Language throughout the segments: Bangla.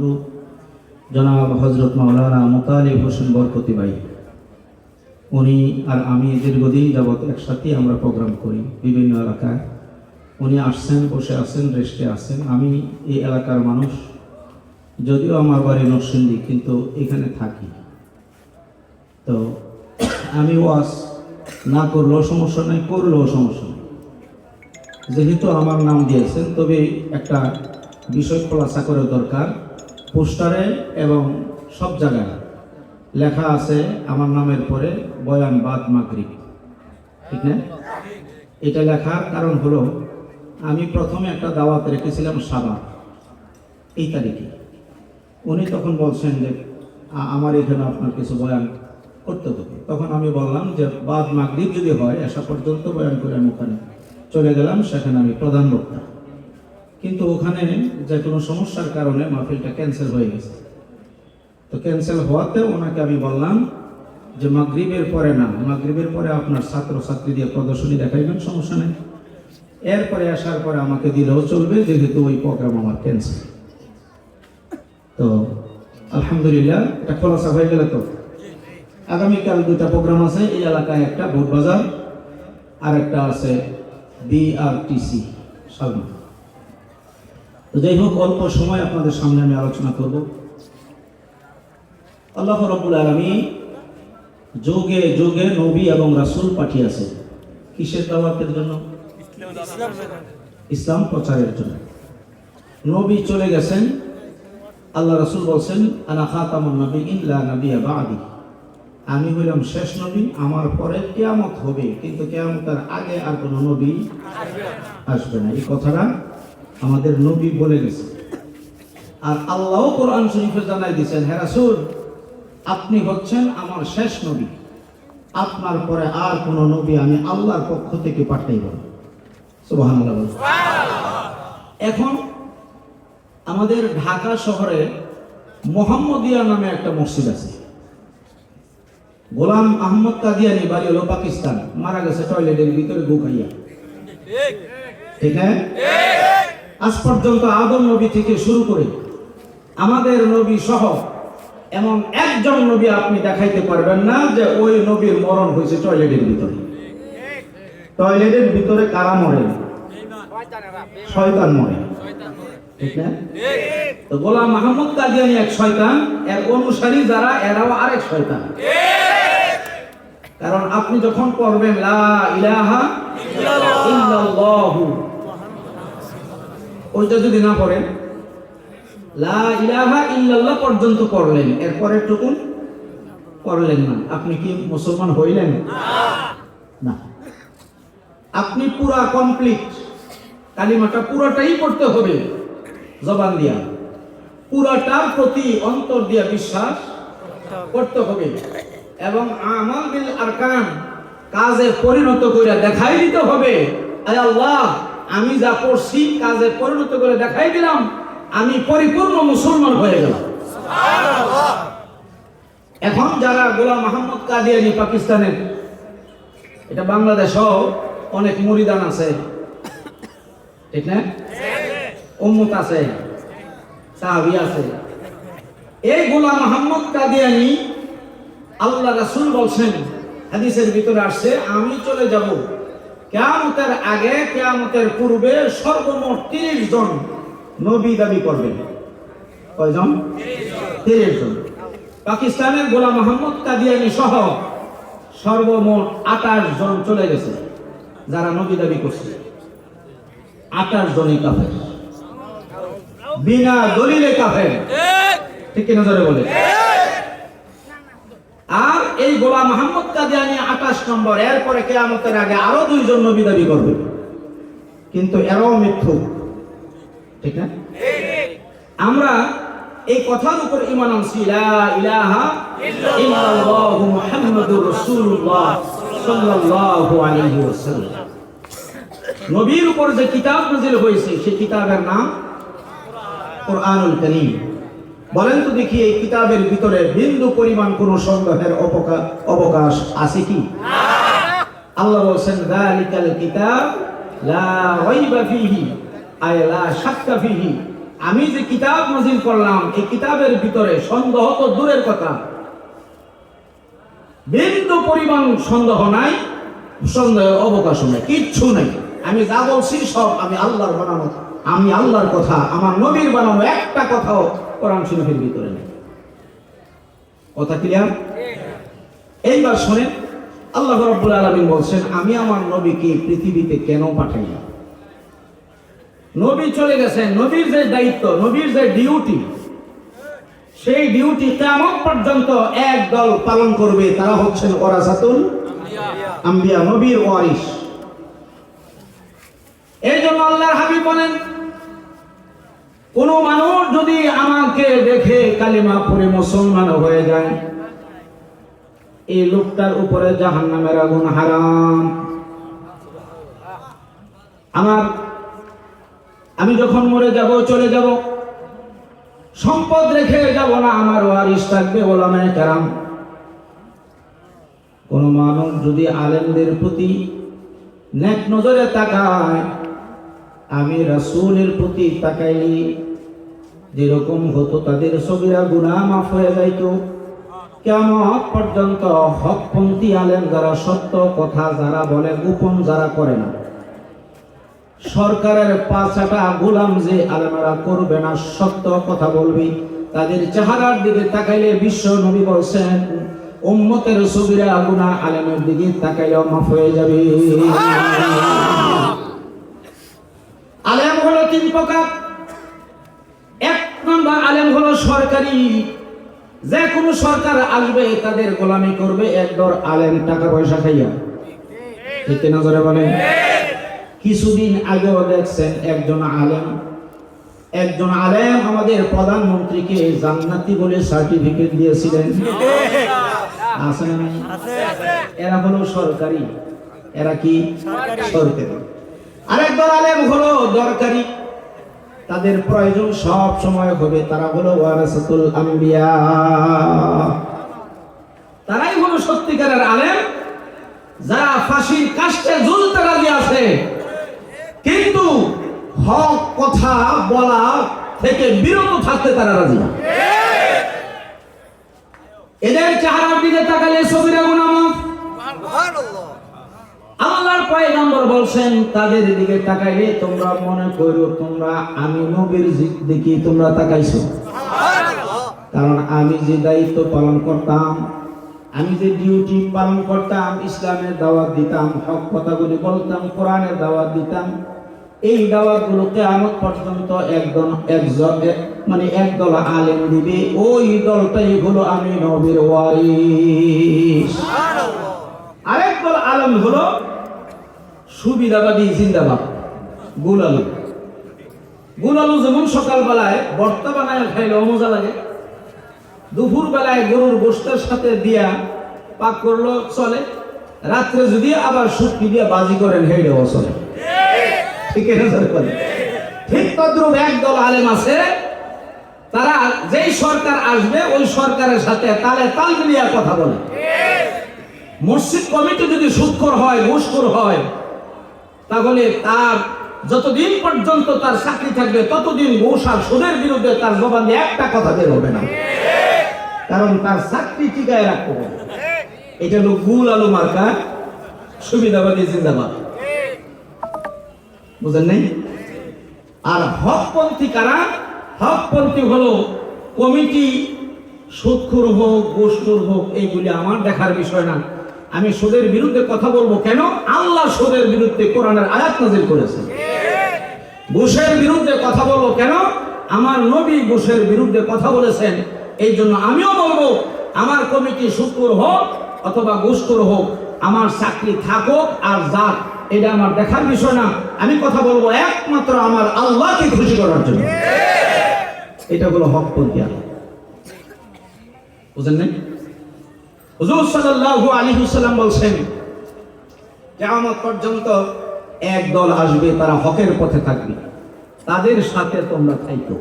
মাহবুব জনাব হজরত মাওলানা মোতালিব হোসেন বরকতি ভাই। উনি আর আমি দীর্ঘদিন যাবৎ একসাথেই আমরা প্রোগ্রাম করি বিভিন্ন এলাকায়। উনি আসছেন, বসে আছেন, রেস্টে আছেন। আমি এই এলাকার মানুষ, যদিও আমার বাড়ি নরসিংদী, কিন্তু এখানে থাকি। তো আমি ওয়াজ না করলেও সমস্যা নেই, করলেও সমস্যা নেই। যেহেতু আমার নাম দিয়েছেন, তবে একটা বিষয় খোলাসা করে দরকার। পোস্টারে এবং সব জায়গায় লেখা আছে, আমার নামের পরে বয়ান বাদ মাগরিব। ঠিক না? এটা লেখার কারণ হলো, আমি প্রথমে একটা দাওয়াত রেখেছিলাম সাবা, এই তারিখে। উনি তখন বলছেন যে আমার এখানে আপনার কিছু বয়ান করতে হবে। তখন আমি বললাম যে, বাদ মাগরিব যদি হয় আসা পর্যন্ত বয়ান করে আমি ওখানে চলে গেলাম, সেখানে আমি প্রধান বক্তা। কিন্তু ওখানে যে কোনো সমস্যার কারণে মাহফিলটা ক্যান্সেল হয়ে গেছে। তো ক্যান্সেল হওয়াতে ওনাকে আমি বললাম যে মাগরিবের পরে না, মাগরিবের পরে আপনার ছাত্র ছাত্রী দিয়ে প্রদর্শনী দেখাইবেন, সমস্যা নেই। এরপরে আসার পরে আমাকে দিলেও চলবে, যেহেতু ওই প্রোগ্রাম আমার ক্যান্সেল তো আলহামদুলিল্লাহ, এটা খোলাসা হয়ে গেলে তো। আগামীকাল দুটা প্রোগ্রাম আছে, এই এলাকায় একটা ভোটবাজার আর একটা আছে বিআরটিসি সালমা। তো যাই হোক, অল্প সময় আপনাদের সামনে আমি আলোচনা করব। আল্লাহ রব্বুল আলমী যোগে যোগে নবী এবং রাসূল পাঠিয়েছে। কিসের দাওয়াতের জন্য? ইসলাম প্রচারের জন্য। নবী চলে গেছেন। আল্লাহ রাসুল বলছেন, আনা খাতামুন নবী ইল্লা নবিয়া বাদি। আমি হইলাম শেষ নবী, আমার পরে কেয়ামত হবে, কিন্তু কেয়ামতের আগে আর কোনো নবী আসবে না। এই কথাটা আমাদের নবী বলে গেছে। আর আল্লাহ কোরআন শরীফে জানাই দিয়েছেন, হে রাসূল, আপনি হচ্ছেন আমার শেষ নবী। আপনার পরে আর কোন নবী আমি আল্লাহর পক্ষ থেকে পাঠাইব। এখন আমাদের ঢাকা শহরে মোহাম্মদিয়া নামে একটা মসজিদ আছে। গোলাম আহমদ কাদিয়ানি বাড়ি হলো পাকিস্তান। মারা গেছে টয়লেটের ভিতরে গুখাইয়া ঠিক আছে আজ পর্যন্ত আদম নবী থেকে শুরু করে আমাদের নবী সহ এমন একজন নবী আপনি দেখাইতে পারবেন না যে ওই নবীর মরণ হয়েছে টয়লেটের ভিতরে। টয়লেটের ভিতরে কারা মরে? শয়তান মরে। তো গোলাম মাহমুদ কাদিয়ানি এক শয়তান, এর অনুসারী যারা, এরাও আরেক শয়তান। কারণ আপনি যখন পড়বেন, লা ইলাহা ইল্লাল্লাহু ওইটা যদি না পড়েন, লা ইলাহা ইল্লাল্লাহ পর্যন্ত পড়লেন, এরপরে টুকুন পড়লেন না। আপনি কি মুসলমান হইলেন? না। আপনি পুরা কমপ্লিট কালিমাটা পুরোটাই পড়তে হবে, জবান দিয়া। পুরাটার প্রতি অন্তর দিয়া বিশ্বাস করতে হবে এবং আমাল বিল আরকান, কাজে পরিণত করে দেখাই দিতে হবে আল্লাহ। আমি যা পড়ছি কাজে পরিণত করে দেখাই দিলাম আমি পরিপূর্ণ মুসলমান হয়ে গেলাম। এখন যারা গোলাম মাহমুদ কাদিয়ানি পাকিস্তানের এটা বাংলাদেশও অনেক মুরিদান আছে। ঠিক না? উম্মত আছে সাহাবি আছে। এই গোলাম মোহাম্মদ কাদিয়ানি আল্লাহ রাসূল বলছেন হাদিসের ভিতরে আসছে আমি চলে যাব। কেয়ামতের আগে কেয়ামতের পূর্বে সর্বমোট তিরিশ জন নবী দাবি করবেন। কয়জন? তিরিশ জন। পাকিস্তানের গোলাম মোহাম্মদ কাদিয়ানি সহ সর্বমোট আঠাশ জন চলে গেছে যারা নবী দাবি করছে। আঠাশ জনই কাফের। বিনা দলিলে কাফের। ঠিক কিনা ধরে বলে এই গোলাম মোহাম্মদ কাদিয়ানি আঠাশ নম্বর, এরপরে কেয়ামতের আগে আরও দুইজন নবী দাবি করবে। কিন্তু এরাও মিথ্যু। ঠিক না? আমরা এই কথার উপর ইমান আনছি, লা ইলাহা ইল্লাল্লাহু মুহাম্মাদুর রাসূলুল্লাহ সাল্লাল্লাহু আলাইহি ওয়াসাল্লাম। নবীর উপর যে কিতাব নাজিল হয়েছে, সেই কিতাবের নাম কোরআনুল করিম। বলেন তো দেখি এই কিতাবের ভিতরে বিন্দু পরিমাণ কোন সন্দেহের অবকা- অবকাশ আছে কি? আল্লাহ বলছেন যালিকাল কিতাব আমি যে কিতাব নাজিল করলাম, এই কিতাবের ভিতরে সন্দেহ তো দূরের কথা। বিন্দু পরিমাণ সন্দেহ নাই সন্দেহের অবকাশ নেই, কিচ্ছু নেই। আমি যা বলছি সব আমি আল্লাহর বানানো আমি আল্লাহর কথা, আমার নবীর বানানো একটা কথাও কোরআন শরীফের ভিতরে নেই। কথা ক্লিয়ার এইবার শোনেন, আল্লাহ রব্বুল আলামিন বলছেন, আমি আমার নবীকে পৃথিবীতে কেন পাঠাইলাম নবী চলে গেছেন, নবীর যে দায়িত্ব, নবীর যে ডিউটি সেই ডিউটি কেমন পর্যন্ত এক দল পালন করবে, তারা হচ্ছেন ওরাসাতুল আম্বিয়া, নবীর ওয়ারিস এই জন্য আল্লাহর হাবিব বলেন কোন মানুষ যদি আমাকে দেখে কালিমা পড়ে মুসলমান হয়ে যায়, এই লোকটার উপরে জাহান্নামের আগুন হারাম। আমার, আমি যখন মরে যাব, চলে যাব, সম্পদ রেখে যাব না, আমার ওয়ারিস থাকবে ওলামে কারাম। কোন মানুষ যদি আলেমদের প্রতি নেক নজরে তাকায় আমি রাসূলের প্রতি তাকাইলি, যেরকম হতো তাদের সবিরা গুনাহ মাফ হয়ে যাইতো। কেমন পর্যন্ত হকপন্থী আলেম যারা সত্য কথা যারা বলে, গোপন যারা করে না। সরকারের পাঁচাটা গোলাম যে আলেমেরা করবে না, সত্য কথা বলবি, তাদের চেহারার দিকে তাকাইলে বিশ্ব নবী বলছেন, উম্মতের সবিরা গুনা আলেমের দিকে তাকাইলেও মাফ হয়ে যাবে। তিন প্রকার। এক নম্বর আলেম হলো সরকারি। যে কোনো সরকার আসবে তাদের গোলামি করবে একদর আলেম টাকা পয়সা খাইয়া। ঠিক নজরে বলেন? কিছুদিন আগেও দেখছেন একজন আলেম একজন আলেম আমাদের প্রধানমন্ত্রীকে জান্নাতি বলে সার্টিফিকেট দিয়েছিলেন। আছে না এরা হলো সরকারি। এরা কি? সরকারি। আরেকদল আলেম হলো দরকারি। তাদের প্রয়োজন সব সময় হবে। তারা হলো ওয়ারাসাতুল আম্বিয়া। তারাই হলো সত্যিকারের আলেম। যারা ফাঁসির কাষ্টে ঝুলতে রাজি আছে। কিন্তু হক কথা বলা থেকে বিরত থাকতে তারা রাজি না। এদের চেহারার দিকে তাকালে ছবিরা গুনামাফ আল্লাহর পয়গম্বর বলছেন, তাদের দিকে তাকাইলে তোমরা মনে করো তোমরা আমি নবীর দিকে তোমরা তাকাইছো। কারণ আমি যে দায়িত্ব পালন করতাম, আমি যে ডিউটি পালন করতাম, ইসলামের দাওয়াত দিতাম, হক কথাগুলি বলতাম, কোরআনের দাওয়াত দিতাম, এই দাওয়াতগুলো কেয়ামত পর্যন্ত একজন একজন এক- মানে একদল আলেম দিবে, ওই দলটাই হলো আমি নবীর ওয়ারিস। আরেক দল আলম হলো সুবিধাবাদী জিন্দাবাদ। গুল আলু গুল আলু যেমন সকালবেলায় বর্তা বানায় খাইলে মজা লাগে দুপুর বেলায় গরুর গোষ্ঠের সাথে দিয়া পাক করল চলে, রাত্রে যদি আবার শুটকি দিয়ে বাজি করেন হেডেও চলে। ঠিক ঠিক তদ্রুপ একদল আলেম আছে, তারা যেই সরকার আসবে, ওই সরকারের সাথে তালে তাল মিলিয়ে কথা বলে। মসজিদ কমিটি যদি সুৎখর হয়, ঘুষখোর হয় তাহলে তার যতদিন পর্যন্ত তার চাকরি থাকবে, ততদিন ঘুষ সুদের বিরুদ্ধে তার জবান একটা কথা বের হবে না। কারণ তার চাকরি টিকায় রাখতে হবে। এটা হলো গুল আলু মার্কা সুবিধাবাদী জিন্দাবাদ। বুঝেন নাই? আর হকপন্থী কারা? হকপন্থী হলো কমিটি, সুদখুর হোক গোসখুর হোক, এইগুলি আমার দেখার বিষয় না। আমি সুদের বিরুদ্ধে কথা বলব কেন? আল্লাহ সুদের বিরুদ্ধে কোরআনের আয়াত নাজিল করেছে ঘুষের বিরুদ্ধে কথা বলব কেন? আমার নবী ঘুষের বিরুদ্ধে কথা বলেছেন, এই জন্য আমিও বলব, আমার কমিটি শুক্র হোক অথবা ঘুষখোর হোক, আমার চাকরি থাকুক আর যাক, এটা আমার দেখার বিষয় না। আমি কথা বলব একমাত্র আমার আল্লাহকে খুশি করার জন্য। এটা হলো হকপন্থী আল্লাহ বুঝেন নাই? হুজুর সাল্লাল্লাহু আলাইহি ওয়াসাল্লাম বলছেন, কিয়ামত পর্যন্ত এক দল আসবে, তারা হকের পথে থাকবে। তাদের সাথে তোমরা থাইকো।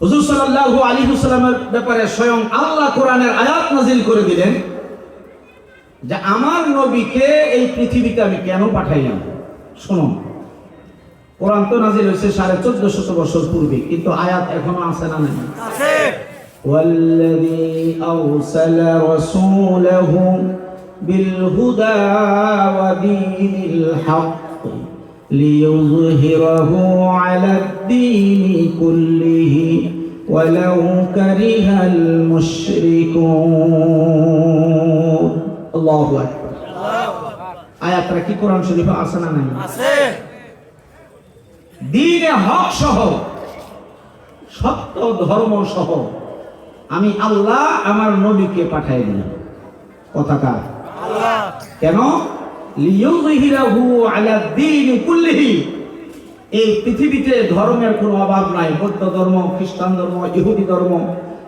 হুজুর সাল্লাল্লাহু আলাইহি ওয়াসাল্লামের ব্যাপারে স্বয়ং আল্লাহ কোরআনের আয়াত নাজিল করে দিলেন যে, আমার নবীকে এই পৃথিবীতে আমি কেন পাঠাইলাম শুনুন, কোরআন তো নাজিল হয়েছে সাড়ে চোদ্দ শত বছর পূর্বে, কিন্তু আয়াত এখনও আছে না নাই? والذي أرسل رسوله بالهدى ودين الحق ليظهره على الدين كله ولو كره المشركون الله أكبر আয়াতটা কি কোরআন শরীফে আছে না নাই আছে দিনে হক সহ সত্য ধর্ম সহ আমি আল্লাহ আমার নবীকে পাঠাই দিলাম। কথাকার আল্লাহ কেন? এই পৃথিবীতে ধর্মের কোনো অভাব নাই। বৌদ্ধ ধর্ম, খ্রিস্টান ধর্ম, ইহুদি ধর্ম,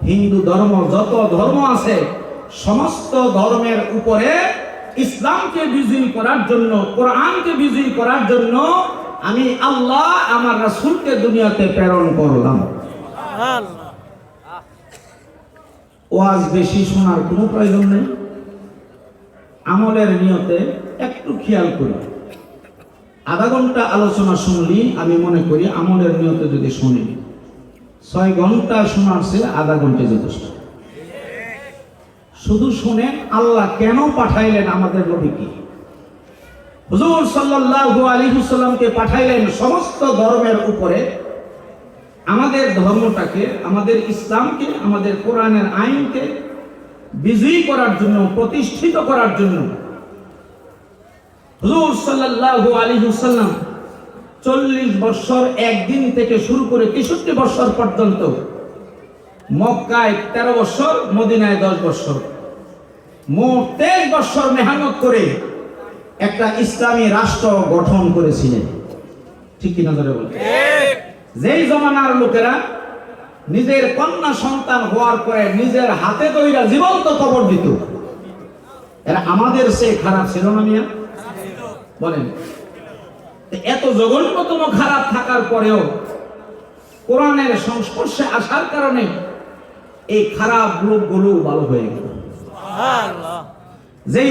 হিন্দু ধর্ম, যত ধর্ম আছে, সমস্ত ধর্মের উপরে ইসলামকে বিজয়ী করার জন্য, কোরআনকে বিজয়ী করার জন্য আমি আল্লাহ আমার রাসূলকে দুনিয়াতে প্রেরণ করলাম। ওয়াজ বেশি শোনার কোনো প্রয়োজন নেই। আমলের নিয়তে একটু খেয়াল করি। আধা ঘণ্টা আলোচনা শুনলি আমি মনে করি আমলের নিয়তে যদি শুনি, ছয় ঘণ্টা শোনার চেয়ে আধা ঘণ্টা যথেষ্ট। শুধু শুনেন আল্লাহ কেন পাঠাইলেন আমাদের নবীকে হুজুর সাল্লাল্লাহু আলাইহি সাল্লামকে পাঠাইলেন সমস্ত ধর্মের উপরে আমাদের ধর্মটাকে, আমাদের ইসলামকে, আমাদের কোরআনের আইনকে বিজয়ী করার জন্য, প্রতিষ্ঠিত করার জন্য হুজুর সাল্লাল্লাহু আলাইহি বছর একদিন থেকে শুরু করে তেষট্টি বছর পর্যন্ত মক্কায় তেরো বছর, মদিনায় দশ বছর। মোট তেইশ বছর মেহনত করে একটা ইসলামী রাষ্ট্র গঠন করেছিলেন। ঠিক কিনা ধরে বলে ঠিক। যেই জমানার লোকেরা নিজের কন্যা সন্তান হওয়ার পরে নিজের হাতে তৈরা জীবন্ত কবর দিত এরা আমাদের সে খারাপ ছিল না মিয়া? বলেন। এত জঘন্যতম খারাপ থাকার পরেও কোরআনের সংস্পর্শে আসার কারণে এই খারাপ লোকগুলো ভালো হয়ে গেল। যেই